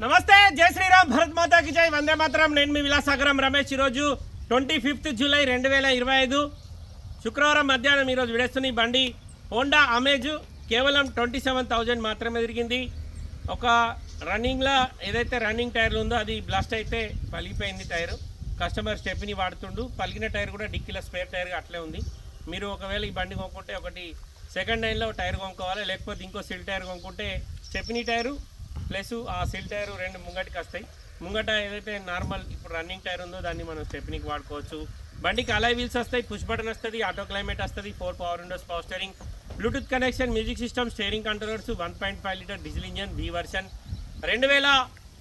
నమస్తే జై శ్రీరామ్ భరత్ మాతాకి జై వందే మాత్రం. నేను మీ విలాసాగరం రమేష్. ఈరోజు ట్వంటీ ఫిఫ్త్ జూలై రెండు వేల ఇరవై ఐదు. శుక్రవారం మధ్యాహ్నం ఈరోజు విడేస్తున్న బండి హోండా అమేజ్. కేవలం ట్వంటీ సెవెన్ థౌజండ్ మాత్రమే తిరిగింది. ఒక రన్నింగ్లో ఏదైతే రన్నింగ్ టైర్లు ఉందో అది బ్లాస్ట్ అయితే పలిగిపోయింది టైరు. కస్టమర్ స్టెప్ని వాడుతుండు. పలిగిన టైర్ కూడా డిక్కీలో స్పేర్ టైర్ అట్లే ఉంది. మీరు ఒకవేళ ఈ బండి కొనుక్కుంటే ఒకటి సెకండ్ హ్యాండ్లో టైర్ కొనుక్కోవాలి. లేకపోతే ఇంకో సిల్ టైర్ కొనుక్కుంటే స్టెప్నీ టైరు. ప్లస్ ఆ సిల్ టైర్ రెండు ముంగటికి వస్తాయి. ముంగట ఏదైతే నార్మల్ ఇప్పుడు రన్నింగ్ టైర్ ఉందో దాన్ని మనం స్టెప్నీకి వాడుకోవచ్చు. బండికి అలై వీల్స్ వస్తాయి పుష్ బటన్ వస్తుంది ఆటో క్లైమేట్ వస్తుంది four power windows power steering bluetooth connection music system steering controllers one point five litre diesel engine B version. రెండు వేల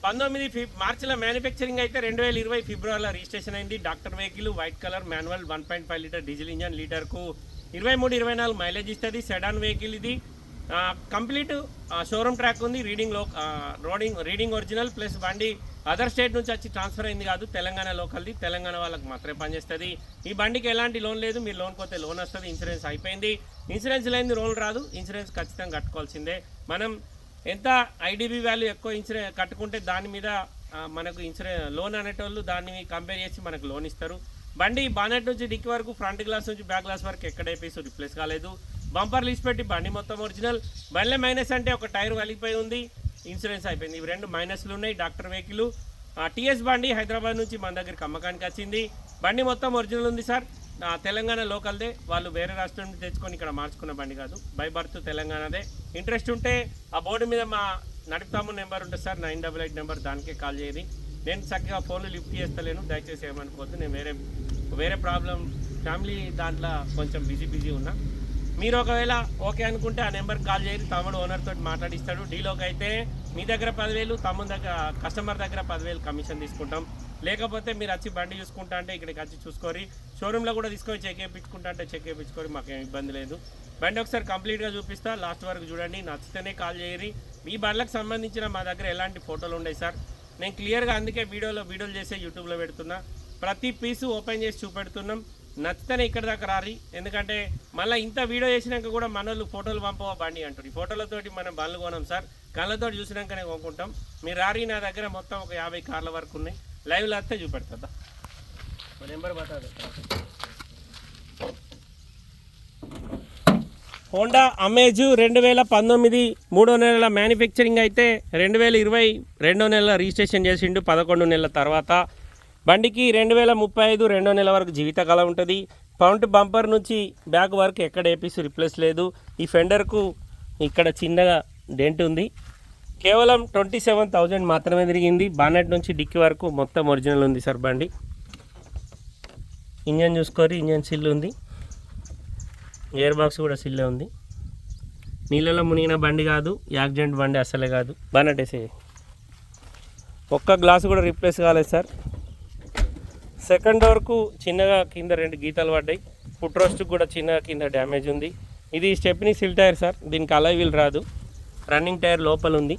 పంతొమ్మిది ఫిబ్ మార్చిలో మ్యానుఫ్యాక్చరింగ్ అయితే రెండు వేల ఇరవై ఫిబ్రవరిలో రిజిస్ట్రేషన్ అయింది. Doctor vehicle white colour manual one point five litre diesel engine లీటర్కు. ఇరవై మూడు ఇరవై నాలుగు మైలేజ్ ఇస్తుంది. సెడాన్ వెహికల్ ఇది. కంప్లీట్ షోరూమ్ ట్రాక్ ఉంది రీడింగ్లో రోడింగ్ రీడింగ్ ఒరిజినల్ ప్లస్ బండి అదర్ స్టేట్ నుంచి వచ్చి ట్రాన్స్ఫర్ అయింది కాదు తెలంగాణ లోకల్ది తెలంగాణ వాళ్ళకి మాత్రమే పనిచేస్తుంది. ఈ బండికి ఎలాంటి లోన్ లేదు మీరు లోన్ పోతే లోన్ వస్తుంది ఇన్సూరెన్స్ అయిపోయింది. ఇన్సూరెన్స్ లేని లోన్ రాదు ఇన్సూరెన్స్ ఖచ్చితంగా కట్టుకోవాల్సిందే. మనం ఎంత ఐడిబి వాల్యూ ఎక్కువ ఇన్సూరెన్స్ కట్టుకుంటే దాని మీద మనకు ఇన్సూరెన్స్ లోన్ అనేటోళ్ళు దాన్ని కంపేర్ చేసి మనకు లోన్ ఇస్తారు. బండి బానెట్ నుంచి డిక్కి వరకు ఫ్రంట్ గ్లాస్ నుంచి బ్యాక్ గ్లాస్ వరకు ఎక్కడ పీసు రిప్లేస్ కాలేదు. బంపర్ లీస్ పెట్టి బండి మొత్తం ఒరిజినల్. బండ్లే మైనస్ అంటే ఒక టైర్ వలిగిపోయి ఉంది. ఇన్సూరెన్స్ అయిపోయింది. ఇవి రెండు మైనస్లు ఉన్నాయి. Doctor vehicle. టీఎస్ బండి హైదరాబాద్ నుంచి మన దగ్గరికి అమ్మకానికి వచ్చింది. బండి మొత్తం ఒరిజినల్ ఉంది సార్. తెలంగాణ లోకల్దే. వాళ్ళు వేరే రాష్ట్రం నుంచి తెచ్చుకొని ఇక్కడ మార్చుకున్న బండి కాదు. By birth తెలంగాణదే. ఇంట్రెస్ట్ ఉంటే ఆ బోర్డు మీద మా నడుపుతాము నెంబర్ ఉంటుంది sir. Nine double eight number దానికే కాల్ చేయండి. నేను చక్కగా ఫోన్లు లిఫ్ట్ చేస్తలేను. దయచేసి ఏమనుకోవద్దు. నేను వేరే వేరే ప్రాబ్లం ఫ్యామిలీ దాంట్లో కొంచెం బిజీ బిజీ ఉన్నా. మీరు ఒకవేళ ఓకే అనుకుంటే ఆ నెంబర్ కాల్ చేయండి. తమ్ముడు ఓనర్ తోటి మాట్లాడిస్తాడు. డీలోకి అయితే మీ దగ్గర పదివేలు తమ్ముడు దగ్గర కస్టమర్ దగ్గర పదివేలు కమిషన్ తీసుకుంటాం. లేకపోతే మీరు వచ్చి బండి చూసుకుంటా అంటే ఇక్కడికి వచ్చి చూసుకోరి షోరూంలో కూడా తీసుకొని చెక్ చేయించుకుంటా అంటే చెక్ మాకు మాకేం ఇబ్బంది లేదు. బండి ఒకసారి కంప్లీట్గా చూపిస్తా. లాస్ట్ వరకు చూడండి. నచ్చితేనే కాల్ చేయరి మీ బండ్లకు సంబంధించిన మా దగ్గర ఎలాంటి ఫోటోలు ఉన్నాయి సార్. నేను క్లియర్గా అందుకే వీడియోలో వీడియోలు చేసే యూట్యూబ్లో పెడుతున్నా. ప్రతి పీసు ఓపెన్ చేసి చూపెడుతున్నాం. నచ్చితేనే ఇక్కడ దాకా రారి. ఎందుకంటే మళ్ళీ ఇంత వీడియో చేసినాక కూడా మనోళ్ళు ఫోటోలు పంపవా బండి అంటారు ఈ ఫోటోలతోటి మనం బండ్లు కొనం సార్. కళ్ళతో చూసినాకనే కొనుక్కుంటాం. మీరు రారి నా దగ్గర మొత్తం ఒక యాభై కార్ల వరకు ఉన్నాయి. లైవ్లో వస్తే చూపెడతా నెంబర్ బతా హోండా అమేజ్ రెండు వేల పంతొమ్మిది మూడో నెలల మ్యానుఫ్యాక్చరింగ్ అయితే రెండు వేల ఇరవై రెండో నెల రిజిస్ట్రేషన్ చేసిండు. పదకొండు నెలల తర్వాత బండికి రెండు వేల ముప్పై ఐదు రెండో నెల వరకు జీవితకాలం ఉంటుంది. ఫ్రంట్ బంపర్ నుంచి బ్యాక్ వరకు ఎక్కడ ఏపీస్ రిప్లేస్ లేదు. ఈ ఫెండర్కు ఇక్కడ చిన్నగా డెంట్ ఉంది. కేవలం ట్వంటీ సెవెన్ థౌజండ్ మాత్రమే తిరిగింది. బానెట్ నుంచి డిక్కి వరకు మొత్తం ఒరిజినల్ ఉంది సార్ బండి. ఇంజన్ చూసుకోరి ఇంజన్ సిల్ ఉంది. ఎయిర్ బాక్స్ కూడా సిల్లే ఉంది. నీళ్ళలో మునిగిన బండి కాదు యాక్సిడెంట్ బండి అసలే కాదు. బానట్టేసే ఒక్క గ్లాస్ కూడా రిప్లేస్ కాలేదు సార్. సెకండ్ డోర్కు చిన్నగా కింద రెండు గీతలు పడ్డాయి. ఫుట్ రోస్ట్కి కూడా చిన్నగా కింద డ్యామేజ్ ఉంది. ఇది స్టెప్ని సిల్ టైర్ సార్. దీనికి అలై వీల్ రాదు. రన్నింగ్ టైర్ లోపల ఉంది.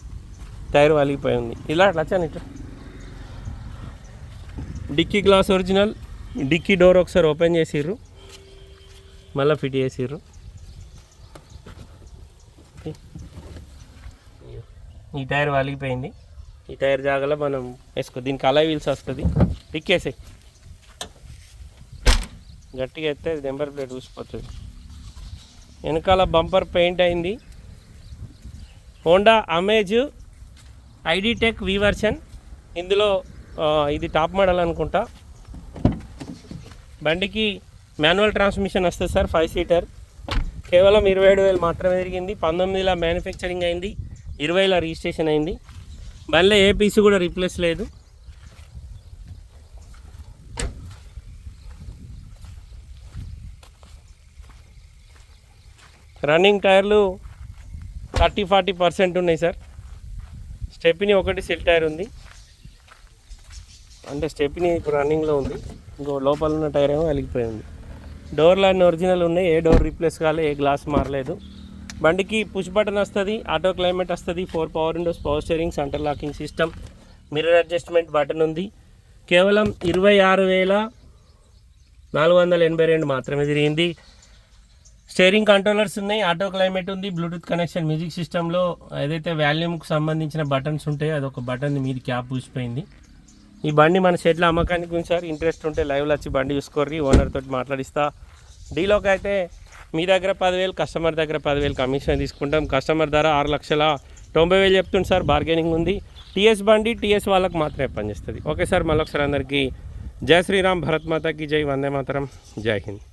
టైర్ వలిగిపోయి ఉంది. ఇలా అట్లా ఇట్లా. Dicky glass original. Dicky door ఒకసారి ఓపెన్ చేసిర్రు. మళ్ళీ ఫిట్ చేసిర్రు. ఈ టైర్ వలిగిపోయింది. ఈ టైర్ జాగాలో మనం వేసుకో. దీనికి అలై వీల్స్ వస్తుంది. టిక్కేసాయి గట్టిగా ఎత్తే నెంబర్ ప్లేట్ ఊసిపోతుంది. వెనకాల బంపర్ పెయింట్ అయింది. Honda Amaze iDTEC V version. ఇందులో ఇది టాప్ మోడల్ అనుకుంటా. బండికి మాన్యువల్ ట్రాన్స్మిషన్ వస్తుంది సార్ ఫైవ్ సీటర్. కేవలం ఇరవై ఏడు వేలు మాత్రమే తిరిగింది. పంతొమ్మిదిలో మ్యానుఫ్యాక్చరింగ్ అయింది. ఇరవైలో రిజిస్ట్రేషన్ అయింది. బండిలో ఏ పీస్ కూడా రీప్లేస్ లేదు. రన్నింగ్ టైర్లు థర్టీ ఫార్టీ పర్సెంట్ ఉన్నాయి సార్. స్టెప్ని ఒకటి సెల్ టైర్ ఉంది. అంటే స్టెప్ని ఇప్పుడు రన్నింగ్లో ఉంది. ఇంకో లోపల ఉన్న టైర్ ఏమో వెలిగిపోయింది. ఉంది డోర్లు అన్ని ఒరిజినల్ ఉన్నాయి. ఏ డోర్ రీప్లేస్ కాలే ఏ గ్లాస్ మారలేదు. బండికి పుష్ బటన్ వస్తుంది ఆటో క్లైమేట్ వస్తుంది four power windows power steering centre locking system mirror adjustment button ఉంది. కేవలం ఇరవై ఆరు వేల నాలుగు వందల ఎనభై రెండు మాత్రమే తిరిగింది. స్టేరింగ్ కంట్రోలర్స్ ఉన్నాయి ఆటో క్లైమేట్ ఉంది బ్లూటూత్ కనెక్షన్ మ్యూజిక్ సిస్టంలో ఏదైతే వాల్యూమ్కి సంబంధించిన బటన్స్ ఉంటాయో అదొక బటన్ మీది క్యాప్ పూసిపోయింది ఈ బండి మన షెడ్లో అమ్మకానికి ఉంది సార్. ఇంట్రెస్ట్ ఉంటే లైవ్లో వచ్చి బండి చూసుకోర్రి ఓనర్ తోటి మాట్లాడిస్తా. డీలోకి అయితే మీ దగ్గర పదివేలు కస్టమర్ దగ్గర పదివేలు కమిషన్ తీసుకుంటాం. కస్టమర్ ధర ఆరు లక్షల తొంభై వేలు చెప్తుంది సార్. బార్గెనింగ్ ఉంది. టీఎస్ బండి టీఎస్ వాళ్ళకి మాత్రమే పనిచేస్తుంది. ఓకే సార్ మళ్ళొకసారి అందరికీ జై శ్రీరామ్ భరత్ మాతాకి జై వందే మాతరం జై హింద్.